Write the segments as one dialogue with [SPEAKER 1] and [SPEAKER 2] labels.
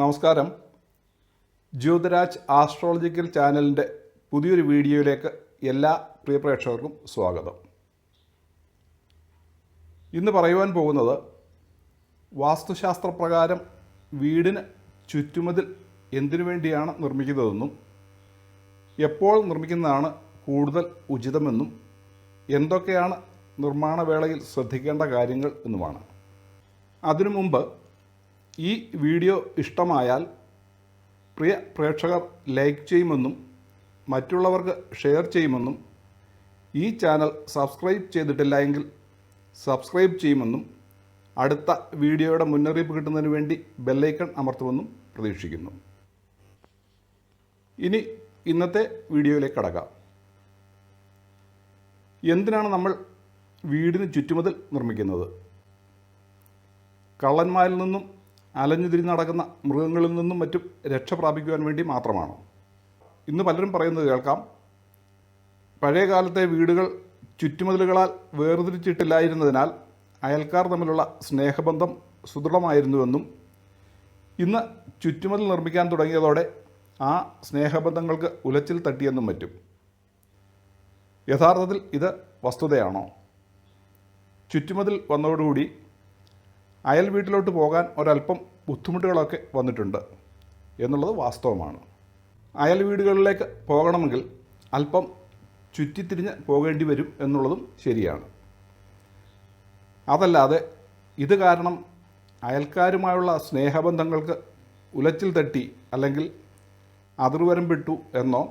[SPEAKER 1] നമസ്കാരം. ജ്യോതിരാജ് ആസ്ട്രോളജിക്കൽ ചാനലിന്റെ പുതിയൊരു വീഡിയോയിലേക്ക് എല്ലാ പ്രിയ പ്രേക്ഷകർക്കും സ്വാഗതം. ഇന്ന് പറയുവാൻ പോകുന്നത് വാസ്തുശാസ്ത്രപ്രകാരം വീടിന് ചുറ്റുമതിൽ എന്തിനു വേണ്ടിയാണ് നിർമ്മിക്കുന്നതെന്നും എപ്പോൾ നിർമ്മിക്കുന്നതാണ് കൂടുതൽ ഉചിതമെന്നും എന്തൊക്കെയാണ് നിർമ്മാണ വേളയിൽ ശ്രദ്ധിക്കേണ്ട കാര്യങ്ങൾ എന്നുമാണ്. അതിനു മുമ്പ് ഈ വീഡിയോ ഇഷ്ടമായാൽ പ്രിയ പ്രേക്ഷകർ ലൈക്ക് ചെയ്യുമെന്നും മറ്റുള്ളവർക്ക് ഷെയർ ചെയ്യുമെന്നും ഈ ചാനൽ സബ്സ്ക്രൈബ് ചെയ്തിട്ടില്ല എങ്കിൽ സബ്സ്ക്രൈബ് ചെയ്യുമെന്നും അടുത്ത വീഡിയോയുടെ മുന്നറിയിപ്പ് കിട്ടുന്നതിന് വേണ്ടി ബെല്ലൈക്കൺ അമർത്തുമെന്നും പ്രതീക്ഷിക്കുന്നു. ഇനി ഇന്നത്തെ വീഡിയോയിലേക്ക് കടക്കാം. എന്തിനാണ് നമ്മൾ വീടിന് ചുറ്റുമതിൽ നിർമ്മിക്കുന്നത്? കള്ളന്മാരിൽ നിന്നും അലഞ്ഞുതിരി നടക്കുന്ന മൃഗങ്ങളിൽ നിന്നും മറ്റും രക്ഷ പ്രാപിക്കുവാൻ വേണ്ടി മാത്രമാണ്. ഇന്ന് പലരും പറയുന്നത് കേൾക്കാം. പഴയ കാലത്തെ വീടുകൾ ചുറ്റുമതിലുകളാൽ വേർതിരിച്ചിട്ടില്ലായിരുന്നതിനാൽ അയൽക്കാർ തമ്മിലുള്ള സ്നേഹബന്ധം സുദൃഢമായിരുന്നുവെന്നും ഇന്ന് ചുറ്റുമതിൽ നിർമ്മിക്കാൻ തുടങ്ങിയതോടെ ആ സ്നേഹബന്ധങ്ങൾക്ക് ഉലച്ചിൽ തട്ടിയെന്നും മറ്റും. യഥാർത്ഥത്തിൽ ഇത് വസ്തുതയാണോ? ചുറ്റുമതിൽ വന്നതോടുകൂടി അയൽ വീട്ടിലോട്ട് പോകാൻ ഒരല്പം ബുദ്ധിമുട്ടുകളൊക്കെ വന്നിട്ടുണ്ട് എന്നുള്ളത് വാസ്തവമാണ്. അയൽ വീടുകളിലേക്ക് പോകണമെങ്കിൽ അല്പം ചുറ്റിത്തിരിഞ്ഞ് പോകേണ്ടി വരും എന്നുള്ളതും ശരിയാണ്. അതല്ലാതെ ഇത് കാരണം അയൽക്കാരുമായുള്ള സ്നേഹബന്ധങ്ങൾക്ക് ഉലച്ചിൽ തട്ടി അല്ലെങ്കിൽ അതിർവരമ്പിട്ടു എന്നോ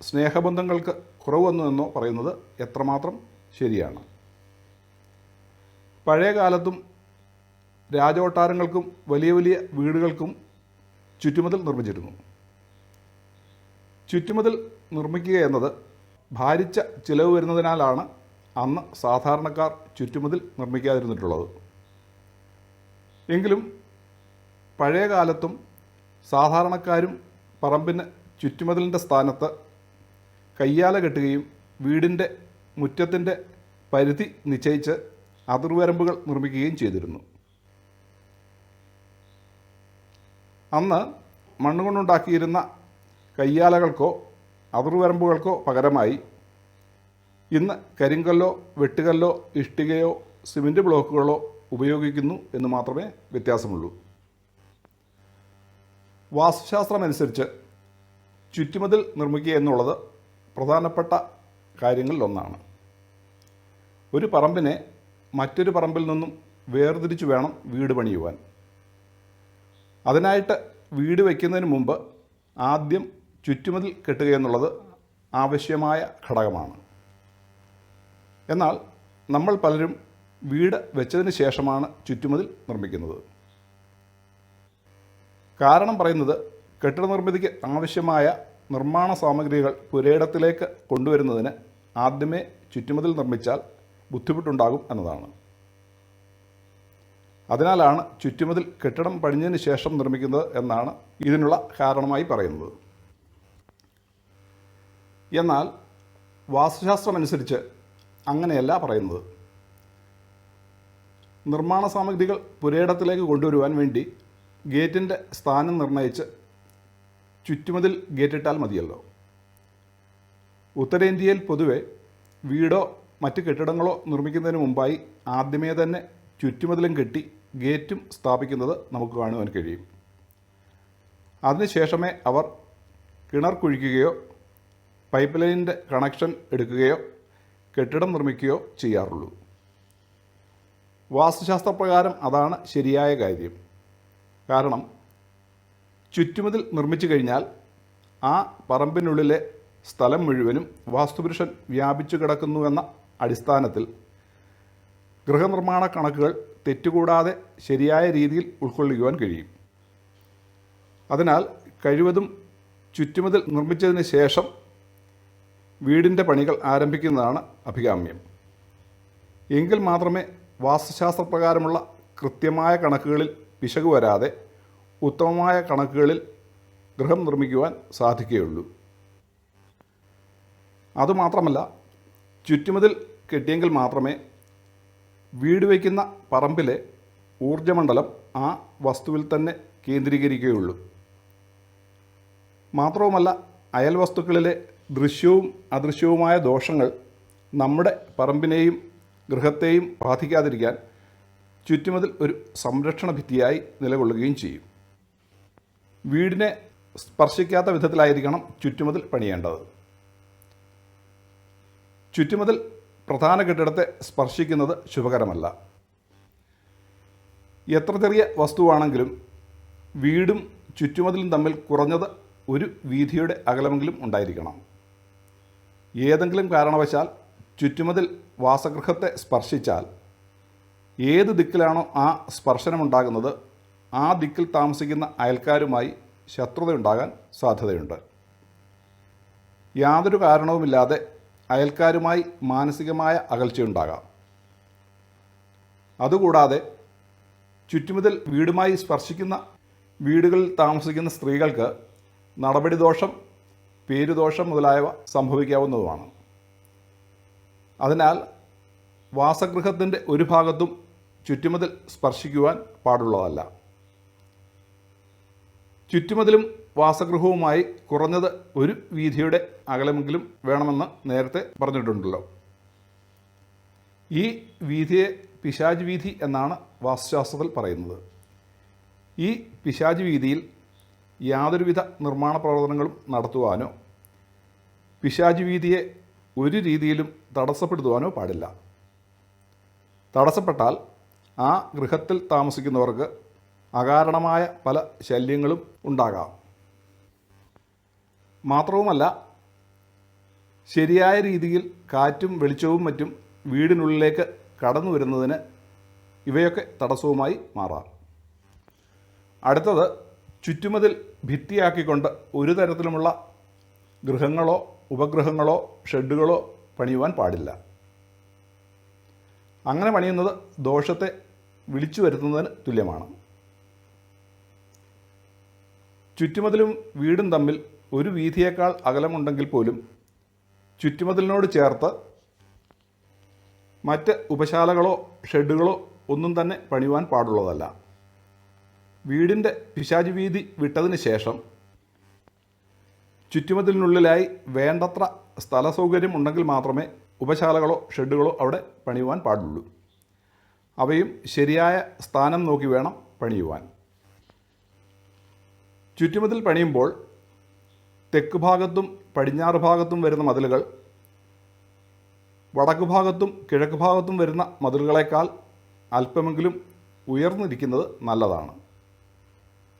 [SPEAKER 1] സ്നേഹബന്ധങ്ങൾക്ക് കുറവ് വന്നു എന്നോ പറയുന്നത് എത്രമാത്രം ശരിയാണ്. പഴയ കാലത്തും രാജകൊട്ടാരങ്ങൾക്കും വലിയ വലിയ വീടുകൾക്കും ചുറ്റുമതിൽ നിർമ്മിച്ചിരുന്നു. ചുറ്റുമതിൽ നിർമ്മിക്കുക എന്നത് ഭാരിച്ച ചിലവ് വരുന്നതിനാലാണ് അന്ന് സാധാരണക്കാർ ചുറ്റുമതിൽ നിർമ്മിക്കാതിരുന്നിട്ടുള്ളത്. എങ്കിലും പഴയ കാലത്തും സാധാരണക്കാരും പറമ്പിന് ചുറ്റുമതിലിന്റെ സ്ഥാനത്ത് കയ്യാല കെട്ടുകയും വീടിന്റെ മുറ്റത്തിന്റെ പരിധി നിശ്ചയിച്ച് അതിർവരമ്പുകൾ നിർമ്മിക്കുകയും ചെയ്തിരുന്നു. അന്ന് മണ്ണുകൊണ്ടുണ്ടാക്കിയിരുന്ന കയ്യാലകൾക്കോ അതിർവരമ്പുകൾക്കോ പകരമായി ഇന്ന് കരിങ്കല്ലോ വെട്ടുകല്ലോ ഇഷ്ടികയോ സിമന്റ് ബ്ലോക്കുകളോ ഉപയോഗിക്കുന്നു എന്ന് മാത്രമേ വ്യത്യാസമുള്ളൂ. വാസ്തുശാസ്ത്രമനുസരിച്ച് ചുറ്റുമതിൽ നിർമ്മിക്കുക എന്നുള്ളത് പ്രധാനപ്പെട്ട കാര്യങ്ങളിലൊന്നാണ്. ഒരു പറമ്പിനെ മറ്റൊരു പറമ്പിൽ നിന്നും വേർതിരിച്ചു വേണം വീട് പണിയുവാൻ. അതിനായിട്ട് വീട് വയ്ക്കുന്നതിന് മുമ്പ് ആദ്യം ചുറ്റുമതിൽ കെട്ടുക എന്നുള്ളത് ആവശ്യമായ ഘടകമാണ്. എന്നാൽ നമ്മൾ പലരും വീട് വെച്ചതിന് ശേഷമാണ് ചുറ്റുമതിൽ നിർമ്മിക്കുന്നത്. കാരണം പറയുന്നത് കെട്ടിട നിർമ്മിതിക്ക് ആവശ്യമായ നിർമ്മാണ സാമഗ്രികൾ പുരയിടത്തിലേക്ക് കൊണ്ടുവരുന്നതിന് ആദ്യമേ ചുറ്റുമതിൽ നിർമ്മിച്ചാൽ ബുദ്ധിമുട്ടുണ്ടാകും എന്നതാണ്. അതിനാലാണ് ചുറ്റുമതിൽ കെട്ടിടം പണിഞ്ഞതിന് ശേഷം നിർമ്മിക്കുന്നത് എന്നാണ് ഇതിനുള്ള കാരണമായി പറയുന്നത്. എന്നാൽ വാസ്തുശാസ്ത്രമനുസരിച്ച് അങ്ങനെയല്ല പറയുന്നത്. നിർമ്മാണ സാമഗ്രികൾ പുരയിടത്തിലേക്ക് കൊണ്ടുവരുവാൻ വേണ്ടി ഗേറ്റിന്റെ സ്ഥാനം നിർണയിച്ച് ചുറ്റുമതിൽ ഗേറ്റിട്ടാൽ മതിയല്ലോ. ഉത്തരേന്ത്യയിൽ പൊതുവെ വീടോ മറ്റ് കെട്ടിടങ്ങളോ നിർമ്മിക്കുന്നതിന് മുമ്പായി ആദ്യമേ തന്നെ ചുറ്റുമതിലും കെട്ടി ഗേറ്റും സ്ഥാപിക്കുന്നത് നമുക്ക് കാണുവാൻ കഴിയും. അതിനുശേഷമേ അവർ കിണർ കുഴിക്കുകയോ പൈപ്പ് ലൈനിന്റെ കണക്ഷൻ എടുക്കുകയോ കെട്ടിടം നിർമ്മിക്കുകയോ ചെയ്യാറുള്ളൂ. വാസ്തുശാസ്ത്രപ്രകാരം അതാണ് ശരിയായ കാര്യം. കാരണം ചുറ്റുമതിൽ നിർമ്മിച്ചു കഴിഞ്ഞാൽ ആ പറമ്പിനുള്ളിലെ സ്ഥലം മുഴുവനും വാസ്തുപുരുഷൻ വ്യാപിച്ചു കിടക്കുന്നുവെന്ന അടിസ്ഥാനത്തിൽ ഗൃഹനിർമ്മാണ കണക്കുകൾ തെറ്റുകൂടാതെ ശരിയായ രീതിയിൽ ഉൾക്കൊള്ളിക്കുവാൻ കഴിയും. അതിനാൽ കഴിവതും ചുറ്റുമതിൽ നിർമ്മിച്ചതിന് ശേഷം വീടിന്റെ പണികൾ ആരംഭിക്കുന്നതാണ് അഭികാമ്യം. എങ്കിൽ മാത്രമേ വാസ്തുശാസ്ത്രപ്രകാരമുള്ള കൃത്യമായ കണക്കുകളിൽ പിശക് വരാതെ ഉത്തമമായ കണക്കുകളിൽ ഗൃഹം നിർമ്മിക്കുവാൻ സാധിക്കുകയുള്ളൂ. അതുമാത്രമല്ല ചുറ്റുമതിൽ കെട്ടിയെങ്കിൽ മാത്രമേ വീട് വയ്ക്കുന്ന പറമ്പിലെ ഊർജമണ്ഡലം ആ വസ്തുവിൽ തന്നെ കേന്ദ്രീകരിക്കുകയുള്ളൂ. മാത്രവുമല്ല അയൽ വസ്തുക്കളിലെ ദൃശ്യവും അദൃശ്യവുമായ ദോഷങ്ങൾ നമ്മുടെ പറമ്പിനെയും ഗൃഹത്തെയും ബാധിക്കാതിരിക്കാൻ ചുറ്റുമതിൽ ഒരു സംരക്ഷണ ഭിത്തിയായി നിലകൊള്ളുകയും ചെയ്യും. വീടിനെ സ്പർശിക്കാത്ത വിധത്തിലായിരിക്കണം ചുറ്റുമതിൽ പണിയേണ്ടത്. ചുറ്റുമതിൽ പ്രധാന കെട്ടിടത്തെ സ്പർശിക്കുന്നത് ശുഭകരമല്ല. എത്ര ചെറിയ വസ്തുവാണെങ്കിലും വീടും ചുറ്റുമതിലും തമ്മിൽ കുറഞ്ഞത് ഒരു വീതിയുടെ അകലമെങ്കിലും ഉണ്ടായിരിക്കണം. ഏതെങ്കിലും കാരണവശാൽ ചുറ്റുമതിൽ വാസഗൃഹത്തെ സ്പർശിച്ചാൽ ഏത് ദിക്കിലാണോ ആ സ്പർശനമുണ്ടാകുന്നത് ആ ദിക്കിൽ താമസിക്കുന്ന അയൽക്കാരുമായി ശത്രുതയുണ്ടാകാൻ സാധ്യതയുണ്ട്. യാതൊരു കാരണവുമില്ലാതെ അയൽക്കാരുമായി മാനസികമായ അകൽച്ചയുണ്ടാകാം. അതുകൂടാതെ ചുറ്റുമുതൽ വീടുമായി സ്പർശിക്കുന്ന വീടുകളിൽ താമസിക്കുന്ന സ്ത്രീകൾക്ക് നടപടി ദോഷം പേരുദോഷം മുതലായവ സംഭവിക്കാവുന്നതുമാണ്. അതിനാൽ വാസഗൃഹത്തിന്റെ ഒരു ഭാഗത്തും ചുറ്റുമതിൽ സ്പർശിക്കുവാൻ പാടുള്ളതല്ല. ചുറ്റുമതിലും വാസഗൃഹവുമായി കുറഞ്ഞത് ഒരു വീതിയുടെ അകലമെങ്കിലും വേണമെന്ന് നേരത്തെ പറഞ്ഞിട്ടുണ്ടല്ലോ. ഈ വീതിയെ പിശാജ് വീതി എന്നാണ് വാസ്തുശാസ്ത്രത്തിൽ പറയുന്നത്. ഈ പിശാജ് വീതിയിൽ യാതൊരുവിധ നിർമ്മാണ പ്രവർത്തനങ്ങളും നടത്തുവാനോ പിശാജ് വീതിയെ ഒരു രീതിയിലും തടസ്സപ്പെടുത്തുവാനോ പാടില്ല. തടസ്സപ്പെട്ടാൽ ആ ഗൃഹത്തിൽ താമസിക്കുന്നവർക്ക് അകാരണമായ പല ശല്യങ്ങളും ഉണ്ടാകാം. മാത്രവുമല്ല ശരിയായ രീതിയിൽ കാറ്റും വെളിച്ചവും മറ്റും വീടിനുള്ളിലേക്ക് കടന്നു വരുന്നതിന് ഇവയൊക്കെ തടസ്സവുമായി മാറാം. അടുത്തത് ചുറ്റുമതിൽ ഭിത്തിയാക്കിക്കൊണ്ട് ഒരു തരത്തിലുമുള്ള ഗൃഹങ്ങളോ ഉപഗ്രഹങ്ങളോ ഷെഡുകളോ പണിയുവാൻ പാടില്ല. അങ്ങനെ പണിയുന്നത് ദോഷത്തെ വിളിച്ചു വരുത്തുന്നതിന് തുല്യമാണ്. ചുറ്റുമതിലും വീടും തമ്മിൽ ഒരു വീതിയേക്കാൾ അകലമുണ്ടെങ്കിൽ പോലും ചുറ്റുമതിലിനോട് ചേർത്ത് മറ്റ് ഉപശാലകളോ ഷെഡുകളോ ഒന്നും തന്നെ പണിയുവാൻ പാടുള്ളതല്ല. വീടിന്റെ പിശാച് വീതി വിട്ടതിന് ശേഷം ചുറ്റുമതിലിനുള്ളിലായി വേണ്ടത്ര സ്ഥല സൗകര്യം ഉണ്ടെങ്കിൽ മാത്രമേ ഉപശാലകളോ ഷെഡുകളോ അവിടെ പണിയുവാൻ പാടുള്ളൂ. അവയും ശരിയായ സ്ഥാനം നോക്കി വേണം പണിയുവാൻ. ചുറ്റുമതിൽ പണിയുമ്പോൾ തെക്ക് ഭാഗത്തും പടിഞ്ഞാറ് ഭാഗത്തും വരുന്ന മതിലുകൾ വടക്ക് ഭാഗത്തും കിഴക്ക് ഭാഗത്തും വരുന്ന മതിലുകളേക്കാൾ അല്പമെങ്കിലും ഉയർന്നിരിക്കുന്നത് നല്ലതാണ്.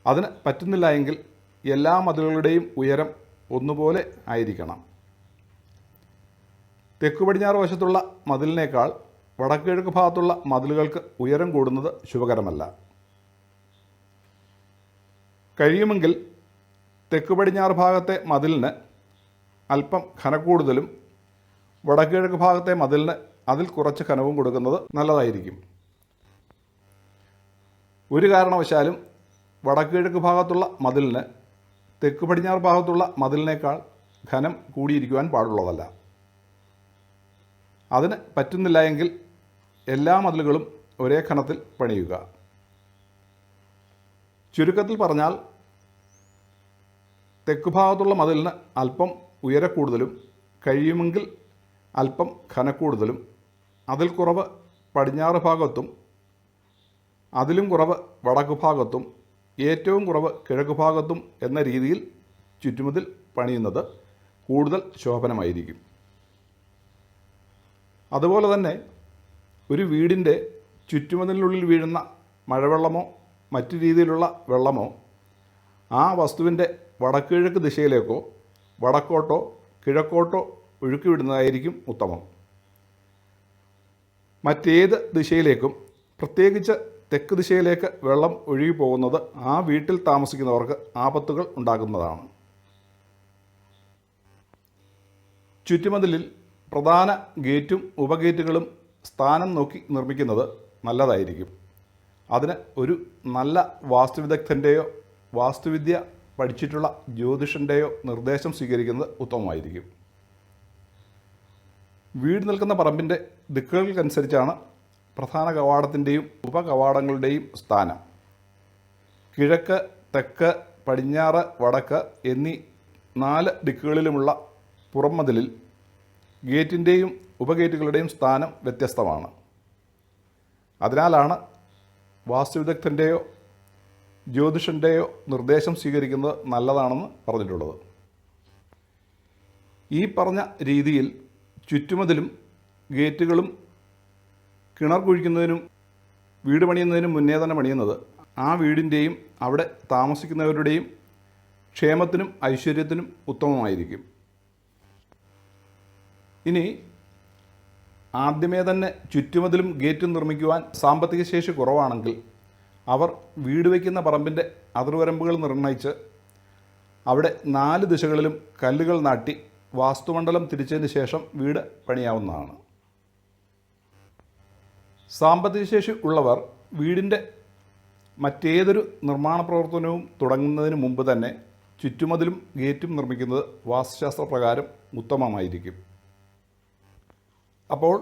[SPEAKER 1] അതിന് പറ്റുന്നില്ല എങ്കിൽ എല്ലാ മതിലുകളുടെയും ഉയരം ഒന്നുപോലെ ആയിരിക്കണം. തെക്ക് പടിഞ്ഞാറ് വശത്തുള്ള മതിലിനേക്കാൾ വടക്ക് കിഴക്ക് ഭാഗത്തുള്ള മതിലുകൾക്ക് ഉയരം കൂടുന്നത് ശുഭകരമല്ല. കഴിയുമെങ്കിൽ തെക്ക് പടിഞ്ഞാറ് ഭാഗത്തെ മതിലിന് അല്പം ഖനക്കൂടുതലും വടക്കുകിഴക്ക് ഭാഗത്തെ മതിലിന് അതിൽ കുറച്ച് ഖനവും കൊടുക്കുന്നത് നല്ലതായിരിക്കും. ഒരു കാരണവശാലും വടക്കുകിഴക്ക് ഭാഗത്തുള്ള മതിലിന് തെക്ക് പടിഞ്ഞാറ് ഭാഗത്തുള്ള മതിലിനേക്കാൾ ഖനം കൂടിയിരിക്കുവാൻ പാടുള്ളതല്ല. അതിന് പറ്റുന്നില്ല എങ്കിൽ എല്ലാ മതിലുകളും ഒരേ ഖനത്തിൽ പണിയുക. ചുരുക്കത്തിൽ പറഞ്ഞാൽ തെക്ക് ഭാഗത്തുള്ള മതിലിന് അല്പം ഉയരക്കൂടുതലും കഴിയുമെങ്കിൽ അല്പം ഘനക്കൂടുതലും. അതിൽ കുറവ് പടിഞ്ഞാറ് ഭാഗത്തും അതിലും കുറവ് വടക്ക് ഭാഗത്തും ഏറ്റവും കുറവ് കിഴക്ക് ഭാഗത്തും എന്ന രീതിയിൽ ചുറ്റുമതിൽ പണിയുന്നത് കൂടുതൽ ശോഭനമായിരിക്കും. അതുപോലെ തന്നെ ഒരു വീടിന്റെ ചുറ്റുമതിലിനുള്ളിൽ വീഴുന്ന മഴവെള്ളമോ മറ്റു രീതിയിലുള്ള വെള്ളമോ ആ വസ്തുവിന്റെ വടക്കിഴക്ക് ദിശയിലേക്കോ വടക്കോട്ടോ കിഴക്കോട്ടോ ഒഴുക്കി വിടുന്നതായിരിക്കും ഉത്തമം. മറ്റേത് ദിശയിലേക്കും പ്രത്യേകിച്ച് തെക്ക് ദിശയിലേക്ക് വെള്ളം ഒഴുകി പോകുന്നത് ആ വീട്ടിൽ താമസിക്കുന്നവർക്ക് ആപത്തുകൾ ഉണ്ടാകുന്നതാണ്. ചുറ്റുമതിലിൽ പ്രധാന ഗേറ്റും ഉപഗേറ്റുകളും സ്ഥാനം നോക്കി നിർമ്മിക്കുന്നത് നല്ലതായിരിക്കും. അതിന് ഒരു നല്ല വാസ്തുവിദഗ്ധന്റെയോ വാസ്തുവിദ്യ പഠിച്ചിട്ടുള്ള ജ്യോതിഷന്റെയോ നിർദ്ദേശം സ്വീകരിക്കുന്നത് ഉത്തമമായിരിക്കും. വീട് നിൽക്കുന്ന പറമ്പിന്റെ ദിക്കുകൾക്കനുസരിച്ചാണ് പ്രധാന കവാടത്തിന്റെയും ഉപകവാടങ്ങളുടെയും സ്ഥാനം. കിഴക്ക് തെക്ക് പടിഞ്ഞാറ് വടക്ക് എന്നീ നാല് ദിക്കുകളിലുമുള്ള പുറംമതിലിൽ ഗേറ്റിന്റെയും ഉപഗേറ്റുകളുടെയും സ്ഥാനം വ്യത്യസ്തമാണ്. അതിനാലാണ് വാസ്തുവിദഗ്ധന്റെയോ ജ്യോതിഷന്റെയോ നിർദ്ദേശം സ്വീകരിക്കുന്നത് നല്ലതാണെന്ന് പറഞ്ഞിട്ടുള്ളത്. ഈ പറഞ്ഞ രീതിയിൽ ചുറ്റുമതിലും ഗേറ്റുകളും കിണർ കുഴിക്കുന്നതിനും വീട് പണിയുന്നതിനും മുന്നേ തന്നെ പണിയുന്നത് ആ വീടിന്റെയും അവിടെ താമസിക്കുന്നവരുടെയും ക്ഷേമത്തിനും ഐശ്വര്യത്തിനും ഉത്തമമായിരിക്കും. ഇനി ആദ്യമേ തന്നെ ചുറ്റുമതിലും ഗേറ്റും നിർമ്മിക്കുവാൻ സാമ്പത്തിക ശേഷി കുറവാണെങ്കിൽ അവർ വീട് വയ്ക്കുന്ന പറമ്പിന്റെ അതിർവരമ്പുകൾ നിർണയിച്ച് അവിടെ നാല് ദിശകളിലും കല്ലുകൾ നാട്ടി വാസ്തുമണ്ഡലം തിരിച്ചതിന് ശേഷം വീട് പണിയാവുന്നതാണ്. സാമ്പത്തിക ശേഷി ഉള്ളവർ വീടിന്റെ മറ്റേതൊരു നിർമ്മാണ പ്രവർത്തനവും തുടങ്ങുന്നതിന് മുമ്പ് തന്നെ ചുറ്റുമതിലും ഗേറ്റും നിർമ്മിക്കുന്നത് വാസ്തുശാസ്ത്ര പ്രകാരം ഉത്തമമായിരിക്കും. അപ്പോൾ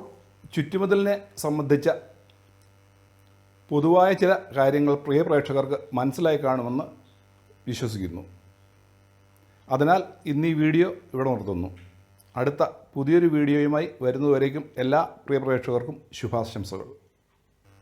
[SPEAKER 1] ചുറ്റുമതിലിനെ സംബന്ധിച്ച പൊതുവായ ചില കാര്യങ്ങൾ പ്രിയ പ്രേക്ഷകർക്ക് മനസ്സിലായി കാണുമെന്ന് വിശ്വസിക്കുന്നു. അതിനാൽ ഇന്ന് ഈ വീഡിയോ ഇവിടെ നിർത്തുന്നു. അടുത്ത പുതിയൊരു വീഡിയോയുമായി വരുന്നതുവരേക്കും എല്ലാ പ്രിയ പ്രേക്ഷകർക്കും ശുഭാശംസകൾ.